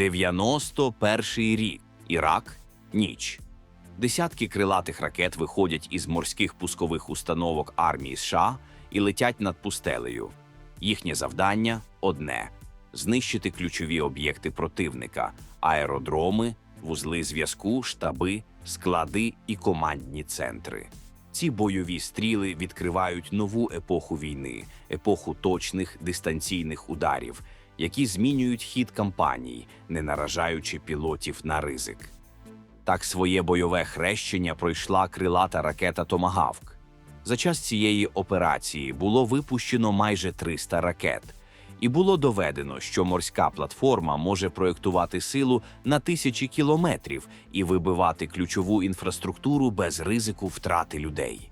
91 рік. Ірак ніч. Десятки крилатих ракет виходять із морських пускових установок армії США і летять над пустелею. Їхнє завдання одне знищити ключові об'єкти противника, аеродроми, вузли зв'язку, штаби, склади і командні центри. Ці бойові стріли відкривають нову епоху війни, епоху точних дистанційних ударів, які змінюють хід кампаній, не наражаючи пілотів на ризик. Так своє бойове хрещення пройшла крилата ракета Томагавк. За час цієї операції було випущено майже 300 ракет, і було доведено, що морська платформа може проєктувати силу на тисячі кілометрів і вибивати ключову інфраструктуру без ризику втрати людей.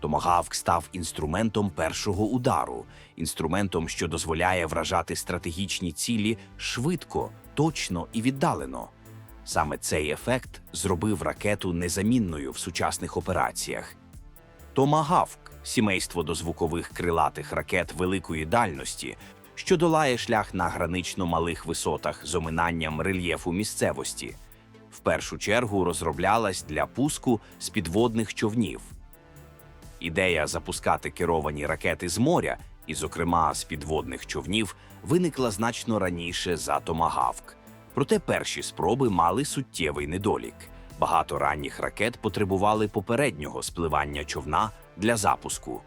Томагавк став інструментом першого удару, інструментом, що дозволяє вражати стратегічні цілі швидко, точно і віддалено. Саме цей ефект зробив ракету незамінною в сучасних операціях. Томагавк сімейство дозвукових крилатих ракет великої дальності, що долає шлях на гранично малих висотах з оминанням рельєфу місцевості. В першу чергу розроблялась для пуску з підводних човнів. Ідея запускати керовані ракети з моря, і, зокрема, з підводних човнів, виникла значно раніше за Томагавк. Проте перші спроби мали суттєвий недолік. Багато ранніх ракет потребували попереднього спливання човна для запуску.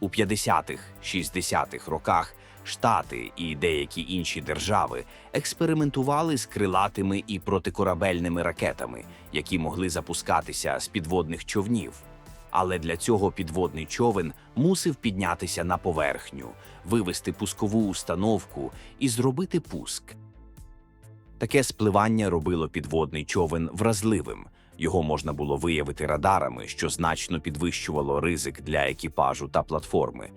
У 50-х, 60-х роках Штати і деякі інші держави експериментували з крилатими і протикорабельними ракетами, які могли запускатися з підводних човнів. Але для цього підводний човен мусив піднятися на поверхню, вивести пускову установку і зробити пуск. Таке спливання робило підводний човен вразливим. Його можна було виявити радарами, що значно підвищувало ризик для екіпажу та платформи.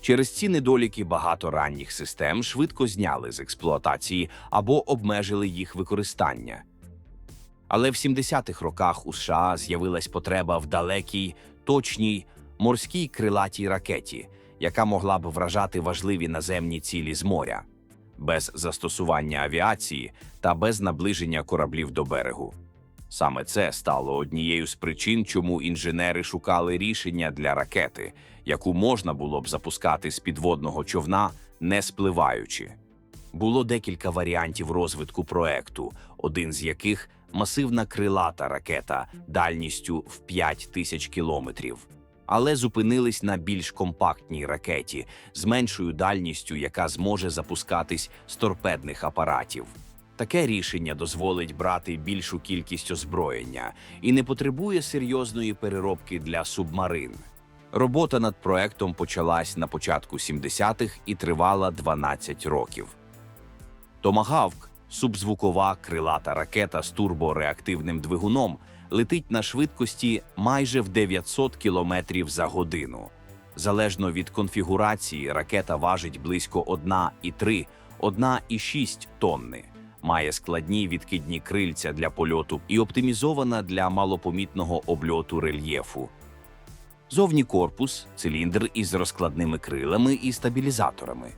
Через ці недоліки багато ранніх систем швидко зняли з експлуатації або обмежили їх використання. Але в 70-х роках у США з'явилась потреба в далекій, точній морській крилатій ракеті, яка могла б вражати важливі наземні цілі з моря, без застосування авіації та без наближення кораблів до берегу. Саме це стало однією з причин, чому інженери шукали рішення для ракети, яку можна було б запускати з підводного човна, не спливаючи. Було декілька варіантів розвитку проекту, один з яких масивна крилата ракета дальністю в 5 тисяч кілометрів. Але зупинились на більш компактній ракеті з меншою дальністю, яка зможе запускатись з торпедних апаратів. Таке рішення дозволить брати більшу кількість озброєння і не потребує серйозної переробки для субмарин. Робота над проектом почалась на початку 70-х і тривала 12 років. Томагавк субзвукова крилата ракета з турбореактивним двигуном летить на швидкості майже в 900 км за годину. Залежно від конфігурації, ракета важить близько 1,3 1,6 тонни, має складні відкидні крильця для польоту і оптимізована для малопомітного обльоту рельєфу. Зовні корпус циліндр із розкладними крилами і стабілізаторами.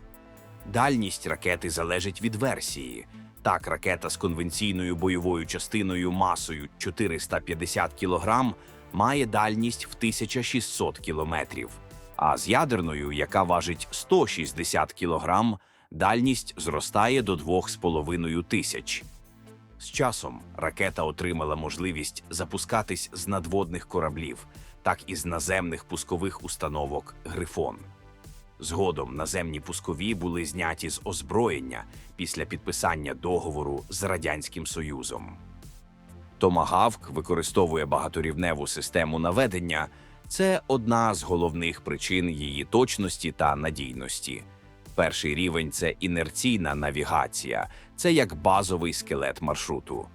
Дальність ракети залежить від версії. Так, ракета з конвенційною бойовою частиною масою 450 кг має дальність в 1600 км, а з ядерною, яка важить 160 кг, дальність зростає до 2,5 тисяч. З часом ракета отримала можливість запускатись з надводних кораблів, так і з наземних пускових установок Грифон. Згодом наземні пускові були зняті з озброєння після підписання договору з Радянським Союзом. Томагавк використовує багаторівневу систему наведення. Це одна з головних причин її точності та надійності. Перший рівень це інерційна навігація, це як базовий скелет маршруту.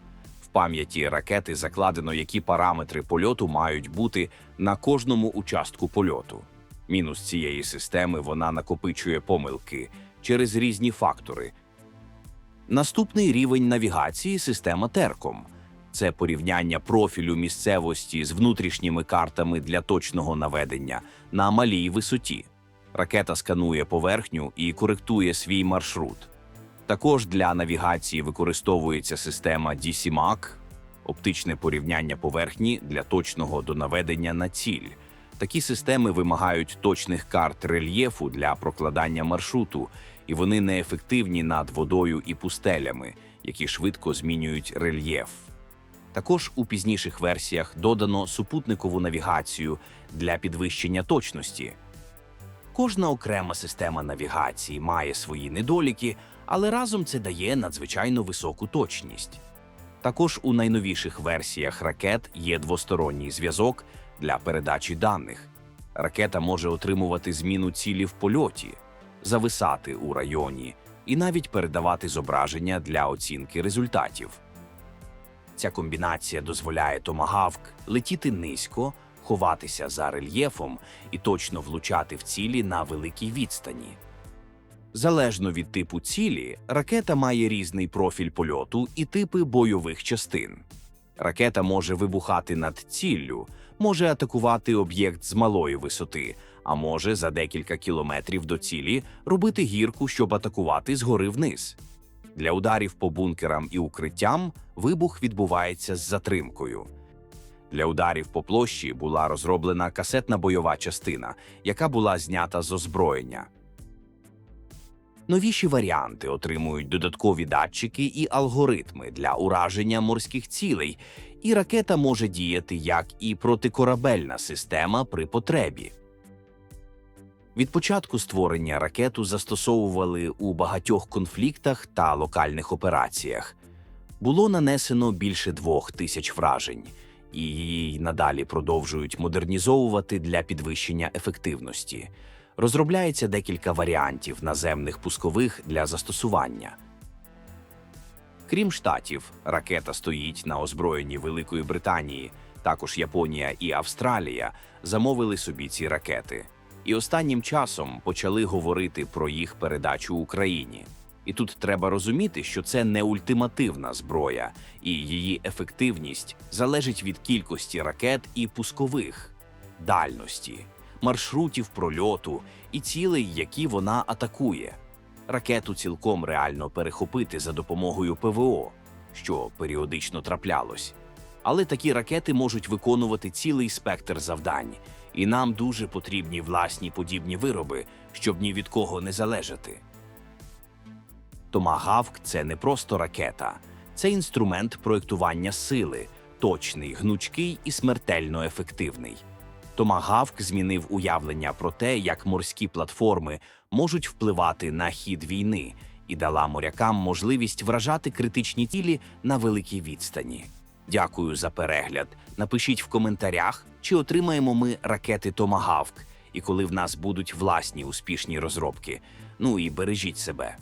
В пам'яті ракети закладено, які параметри польоту мають бути на кожному участку польоту. Мінус цієї системи вона накопичує помилки через різні фактори. Наступний рівень навігації система Терком. Це порівняння профілю місцевості з внутрішніми картами для точного наведення на малій висоті. Ракета сканує поверхню і коректує свій маршрут. Також для навігації використовується система DCMAC – оптичне порівняння поверхні для точного донаведення на ціль. Такі системи вимагають точних карт рельєфу для прокладання маршруту, і вони неефективні над водою і пустелями, які швидко змінюють рельєф. Також у пізніших версіях додано супутникову навігацію для підвищення точності. Кожна окрема система навігації має свої недоліки, але разом це дає надзвичайно високу точність. Також у найновіших версіях ракет є двосторонній зв'язок для передачі даних. Ракета може отримувати зміну цілі в польоті, зависати у районі і навіть передавати зображення для оцінки результатів. Ця комбінація дозволяє томагавк летіти низько, ховатися за рельєфом і точно влучати в цілі на великій відстані. Залежно від типу цілі, ракета має різний профіль польоту і типи бойових частин. Ракета може вибухати над ціллю, може атакувати об'єкт з малої висоти, а може за декілька кілометрів до цілі робити гірку, щоб атакувати згори вниз. Для ударів по бункерам і укриттям вибух відбувається з затримкою. Для ударів по площі була розроблена касетна бойова частина, яка була знята з озброєння. Новіші варіанти отримують додаткові датчики і алгоритми для ураження морських цілей, і ракета може діяти як і протикорабельна система при потребі. Від початку створення ракету застосовували у багатьох конфліктах та локальних операціях. Було нанесено більше двох тисяч вражень, і її надалі продовжують модернізовувати для підвищення ефективності. Розробляється декілька варіантів наземних пускових для застосування. Крім штатів, ракета стоїть на озброєнні Великої Британії. Також Японія і Австралія замовили собі ці ракети, і останнім часом почали говорити про їх передачу Україні. І тут треба розуміти, що це не ультимативна зброя, і її ефективність залежить від кількості ракет і пускових, дальності, маршрутів прольоту і цілей, які вона атакує. Ракету цілком реально перехопити за допомогою ПВО, що періодично траплялось. Але такі ракети можуть виконувати цілий спектр завдань, і нам дуже потрібні власні подібні вироби, щоб ні від кого не залежати. Томагавк це не просто ракета, це інструмент проєктування сили, точний, гнучкий і смертельно ефективний. Томагавк змінив уявлення про те, як морські платформи можуть впливати на хід війни, і дала морякам можливість вражати критичні цілі на великій відстані. Дякую за перегляд. Напишіть в коментарях, чи отримаємо ми ракети Томагавк, і коли в нас будуть власні успішні розробки. Ну і бережіть себе.